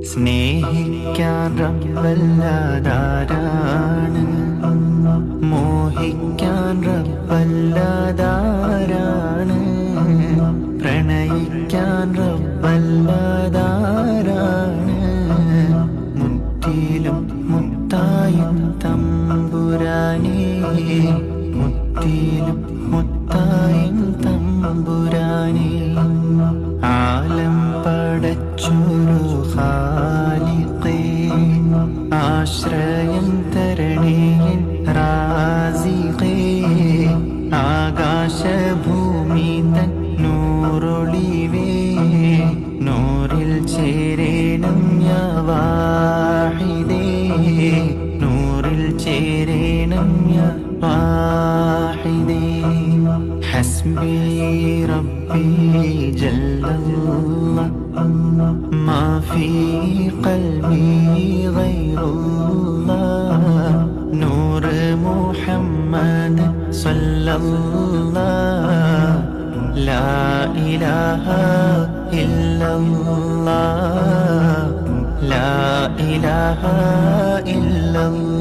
സ്നേഹിക്കാൻ മോഹിക്കാൻ റബ്ബല്ലാതാരാണ്. പ്രണയിക്കാൻ റബ്ബല്ലാതാരാണ്. മുത്തിലും മുത്തായും തമ്പുരാനേ. മുത്തിലും മുത്തായും തമ്പുരാനേ. ആലം പടച്ചൊരു ആശ്രയം തരണേൻ റാസിഖേ ആകാശഭൂമി തൻ നൂറൊളിവേ നൂറിൽ ചേരേണം യാ വാഹിദേ നൂറിൽ ചേരേണം യാ വാഹിദേ حسبي ربي جل الله ما في قلبي غير الله മുഹമ്മദ് ലാ ഇലാഹ ഇല്ലല്ലാഹ് ലാ ഇലാഹ ഇല്ലല്ലാഹ്